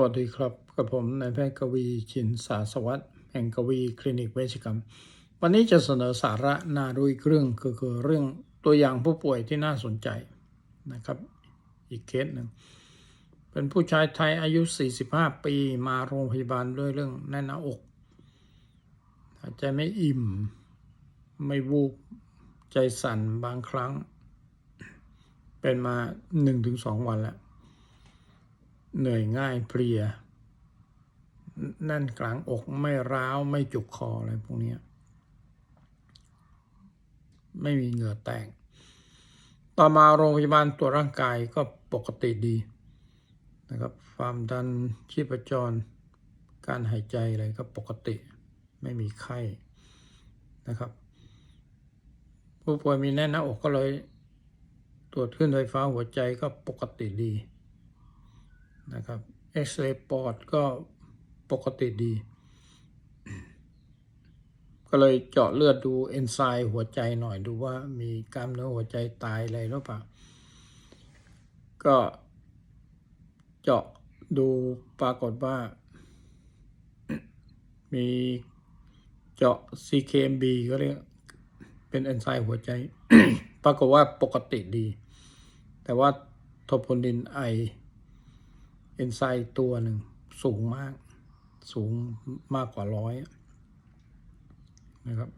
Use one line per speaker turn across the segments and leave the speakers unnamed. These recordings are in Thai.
วัสดีครับ กับผมนายแพทย์กวีชินสาสวัสด์แห่งกวีคลินิกเวชกรรม วันนี้จะเสนอสาระน่าดูอีกเรื่องคือคือเรื่องตัวอย่างผู้ป่วยที่น่าสนใจนะครับ อีกเคสหนึ่ง เป็นผู้ชายไทยอายุ 45 ปีมาโรงพยาบาลด้วยเรื่องแน่นหน้าอกหายใจไม่อิ่ม ไม่วูบใจสั่นบางครั้ง เป็นมา 1-2 วันแล้ว เหนื่อยง่ายเพลียแน่นกลางอกไม่ร้าวไม่จุกคออะไรพวกนี้ไม่มีเหงื่อแตก ต่อมาโรงพยาบาลตรวจร่างกายก็ปกติดีนะครับ ความดันชีพจร การหายใจอะไรก็ปกติ ไม่มีไข้นะครับ ผู้ป่วยมีแน่นหน้าอกก็เลย ตรวจขึ้นไฟฟ้าหัวใจก็ปกติดี นะครับเอ็กซเรย์ปอดก็ปกติดี ก็เลยเจาะเลือดดูเอนไซม์หัวใจหน่อยดูว่ามีกล้ามเนื้อหัวใจตายอะไรหรือเปล่า ก็เจาะดูปรากฏว่า มีเจาะ CKMB ก็เรียกเป็นเอนไซม์หัวใจ ปรากฏว่าปกติดี แต่ว่าโทโพนินไอ เอนไซม์ตัวหนึ่งสูงมาก สูงมากกว่าร้อยนะครับ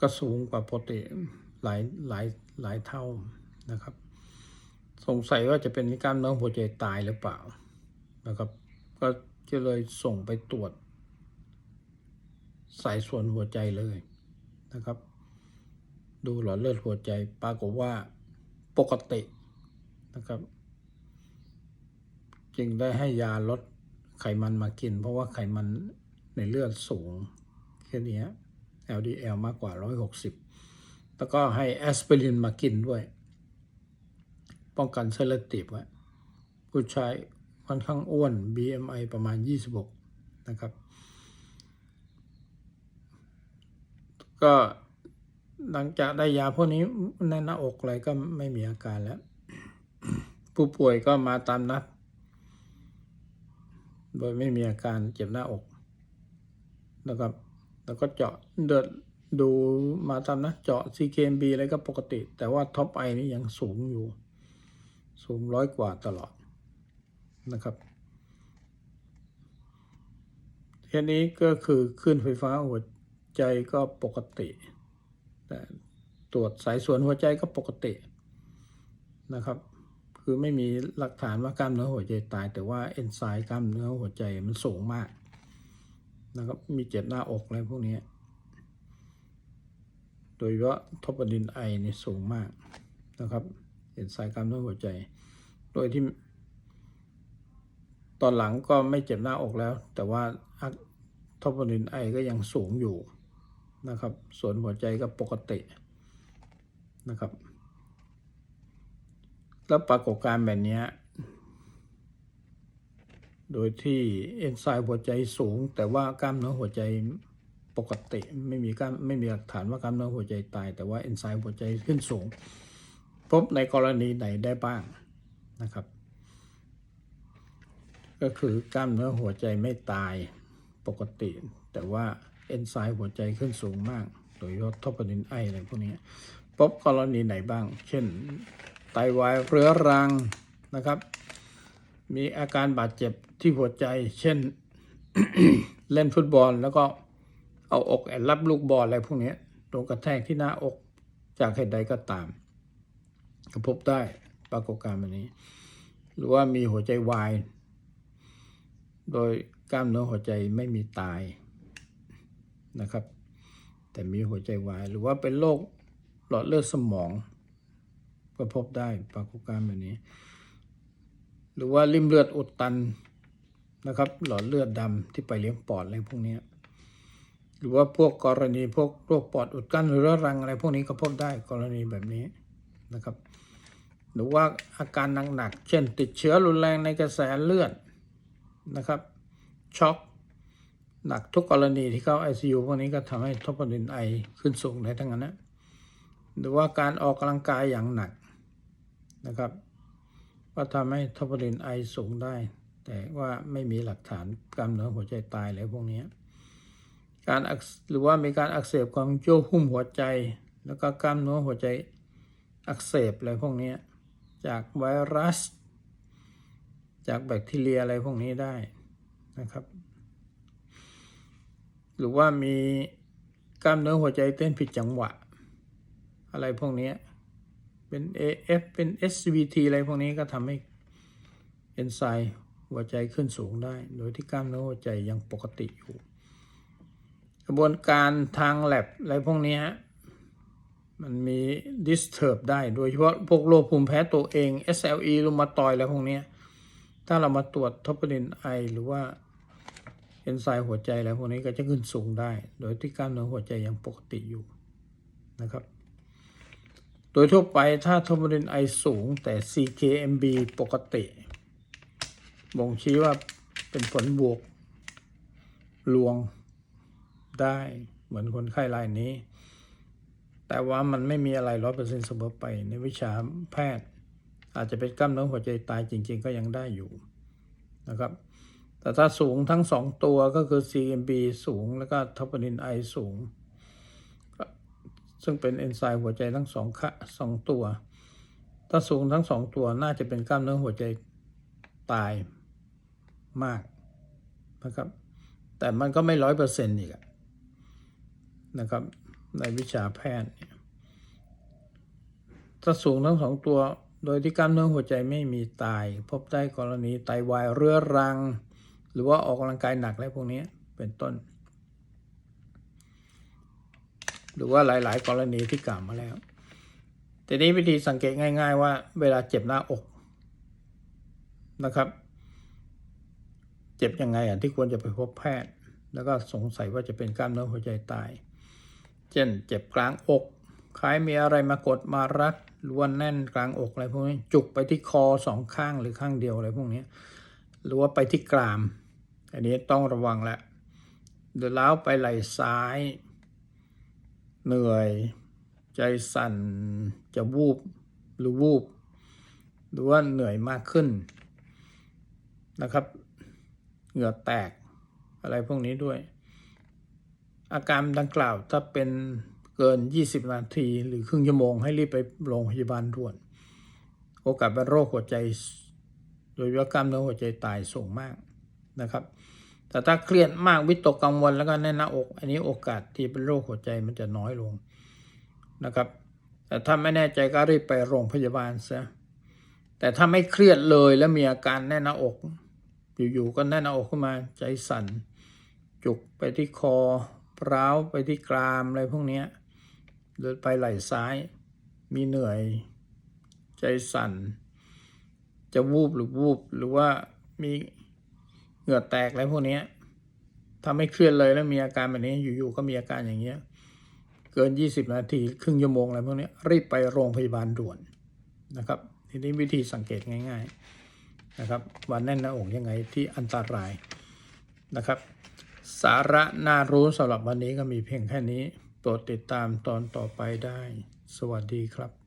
ก็สูงกว่าปกติหลายหลายหลายเท่านะครับ สงสัยว่าจะเป็นกล้ามเนื้อหัวใจตายหรือเปล่านะครับ ก็จะเลยส่งไปตรวจ สายส่วนหัวใจเลยนะครับ ดูหลอดเลือดหัวใจปรากฏว่าปกตินะครับ จึงได้ให้ยาลดไขมันมากิน เพราะว่าไขมันในเลือดสูงแค่นี้ LDL มากกว่า 160 แล้วก็ให้แอสไพรินมากินด้วย ป้องกันเซลติฟไว้ผู้ชายค่อนข้างอ้วน BMI ประมาณ 26 นะครับ ก็หลังจากได้ยาพวกนี้ในหน้าอกอะไรก็ไม่มีอาการแล้ว ผู้ป่วยก็มาตามนัด โดยไม่มีอาการเจ็บหน้าอกนะครับ แล้วก็เจาะเดือดดูมาตามนะ เจาะ CKMB อะไรก็ปกติ แต่ว่าท็อปไอนี่ยังสูงอยู่ สูงร้อยกว่าตลอดนะครับทีนี้ก็คือขึ้นไฟฟ้าหัวใจก็ปกติ แต่ตรวจสายส่วนหัวใจก็ปกตินะครับ คือไม่มีหลักฐานว่ากล้ามเนื้อหัวใจตาย แต่ว่าเอนไซม์กล้ามเนื้อหัวใจมันสูงมากนะครับมีเจ็บหน้าอกอะไรพวกนี้ โดยเฉพาะทอดินไอนี่สูงมากนะครับเอนไซม์กล้ามเนื้อหัวใจ โดยที่ ตอนหลังก็ไม่เจ็บหน้าอกแล้ว แต่ว่าทอดินไอก็ยังสูงอยู่นะครับ ส่วนหัวใจก็ปกตินะครับ แล้วปรากฏการณ์แบบนี้ โดยที่เอนไซม์หัวใจสูง แต่ว่ากล้ามเนื้อหัวใจปกติไม่มีกล้ามไม่มีหลักฐานว่ากล้ามเนื้อหัวใจตาย แต่ว่าเอนไซม์หัวใจขึ้นสูง พบในกรณีไหนได้บ้างนะครับ ก็คือกล้ามเนื้อหัวใจไม่ตายปกติ แต่ว่าเอนไซม์หัวใจขึ้นสูงมาก โดยเฉพาะทอปนินไออะไรพวกนี้พบกรณีไหนบ้าง เช่น ไตวายเรื้อรังนะครับ มีอาการบาดเจ็บที่หัวใจ เช่นเล่นฟุตบอลแล้วก็เอาอกแอบรับลูกบอลอะไรพวกนี้โดนกระแทกที่หน้าอกจากเหตุใดก็ตามก็พบได้ปรากฏการณ์แบบนี้ หรือว่ามีหัวใจวาย โดยกล้ามเนื้อหัวใจไม่มีตายนะครับ แต่มีหัวใจวาย หรือว่าเป็นโรคหลอดเลือดสมอง ก็พบได้ปรากฏการณ์แบบนี้ หรือว่าริมเลือดอุดตันนะครับ หลอดเลือดดำที่ไปเลี้ยงปอดอะไรพวกนี้หรือว่าพวกกรณีพวกโรคปอดอุดกั้นหรือเรื้อรังอะไรพวกนี้ก็พบได้กรณีแบบนี้นะครับ หรือว่าอาการหนักๆเช่น ติดเชื้อรุนแรงในกระแสเลือดนะครับช็อกหนักทุกกรณีที่เข้า ICU พวกนี้ก็ทำให้ทอปนินไอขึ้นสูงในทั้งนั้นนะหรือว่าการออกกำลังกายอย่างหนัก นะครับ ว่าทำให้ทอปนินไอสูงได้ แต่ว่าไม่มีหลักฐานกล้ามเนื้อหัวใจตายอะไรพวกนี้การอักหรือว่ามีการอักเสบของโยหุ้มหัวใจ แล้วก็กล้ามเนื้อหัวใจอักเสบอะไรพวกนี้จากไวรัส จากแบคทีเรียอะไรพวกนี้ได้นะครับ หรือว่ามีกล้ามเนื้อหัวใจเต้นผิดจังหวะ อะไรพวกนี้ เป็น AF เป็น SVT อะไรพวกนี้ก็ทำให้เอนไซม์หัวใจขึ้นสูงได้ โดยที่กล้ามเนื้อหัวใจยังปกติอยู่ กระบวนการทางแลบอะไรพวกนี้ฮะมันมี disturb ได้ โดยเฉพาะพวกโรคภูมิแพ้ตัวเอง SLE รูมาตอยอะไรพวกนี้ ถ้าเรามาตรวจทอปนินไอหรือว่าเอนไซม์หัวใจอะไรพวกนี้ก็จะขึ้นสูงได้ โดยที่กล้ามเนื้อหัวใจยังปกติอยู่นะครับ โดยทั่วไปถ้าทอปนินไอสูงแต่ CKMB ปกติ บ่งชี้ว่าเป็นผลบวก ลวงได้เหมือนคนไข้รายนี้ แต่ว่ามันไม่มีอะไรร้อยเปอร์เซ็นต์เสมอไป ในวิชาแพทย์ อาจจะเป็นกล้ามเนื้อหัวใจตายจริง ๆ ก็ยังได้อยู่นะครับ แต่ถ้าสูงทั้งสองตัวก็คือ CMB สูงแล้วก็ทอปนินไอสูง ซึ่งเป็นเอนไซม์หัวใจทั้งสองขะสองตัว ถ้าสูงทั้งสองตัวน่าจะเป็นกล้ามเนื้อหัวใจตายมากนะครับ แต่มันก็ไม่ร้อยเปอร์เซ็นต์อีกนะครับ ในวิชาแพทย์เนี่ยถ้าสูงทั้งสองตัว โดยที่กล้ามเนื้อหัวใจไม่มีตาย พบได้กรณีไตวายเรื้อรัง หรือว่าออกกำลังกายหนักอะไรพวกนี้เป็นต้น หรือว่าหลาย ๆ กรณีที่กล่าวมาแล้วแต่นี้วิธีสังเกตง่าย ๆ ว่า เวลาเจ็บหน้าอกนะครับ เจ็บยังไงอะที่ควรจะไปพบแพทย์ แล้วก็สงสัยว่าจะเป็นกล้ามเนื้อหัวใจตาย เช่น เจ็บกลางอกคล้ายมีอะไรมากดมารัดหรือว่าแน่นกลางอกอะไรพวกนี้จุกไปที่คอสองข้างหรือข้างเดียวอะไรพวกนี้หรือว่าไปที่กราม อันนี้ต้องระวังแหละเดี๋ยวล้าวไปไหล่ซ้าย เหนื่อย ใจสั่น จะวูบหรือวูบ หรือว่าเหนื่อยมากขึ้นนะครับ เหงื่อแตกอะไรพวกนี้ด้วย อาการดังกล่าวถ้าเป็นเกิน 20 นาที หรือครึ่งชั่วโมงให้รีบไปโรงพยาบาลด่วน โอกาสเป็นโรคหัวใจ โดยเฉพาะกล้ามเนื้อหัวใจตายสูงมากนะครับ แต่ถ้าเครียดมากวิตกกังวลแล้วก็แน่นหน้าอก อันนี้โอกาสที่เป็นโรคหัวใจมันจะน้อยลงนะครับ แต่ถ้าไม่แน่ใจก็รีบไปโรงพยาบาลซะแต่ถ้าไม่เครียดเลยแล้วมีอาการแน่นหน้าอก อยู่ๆก็แน่นหน้าอกขึ้นมาใจสั่น จุกไปที่คอร้าวไปที่กรามอะไรพวกนี้เดินไปไหล่ซ้าย มีเหนื่อย ใจสั่น จะวูบหรือวูบหรือว่ามี เหงื่อแตกอะไรพวกนี้ถ้าไม่เครียดเลยแล้วมีอาการแบบนี้อยู่ๆก็มีอาการอย่างเงี้ย เกิน 20 นาทีครึ่งชั่วโมงอะไรพวกนี้รีบไปโรงพยาบาลด่วนนะครับ ทีนี้วิธีสังเกตง่าย ๆนะครับว่าแน่นหน้าอกยังไงที่อันตรายนะครับ สาระน่ารู้สำหรับวันนี้ก็มีเพียงแค่นี้โปรดติดตามตอนต่อไปได้ สวัสดีครับ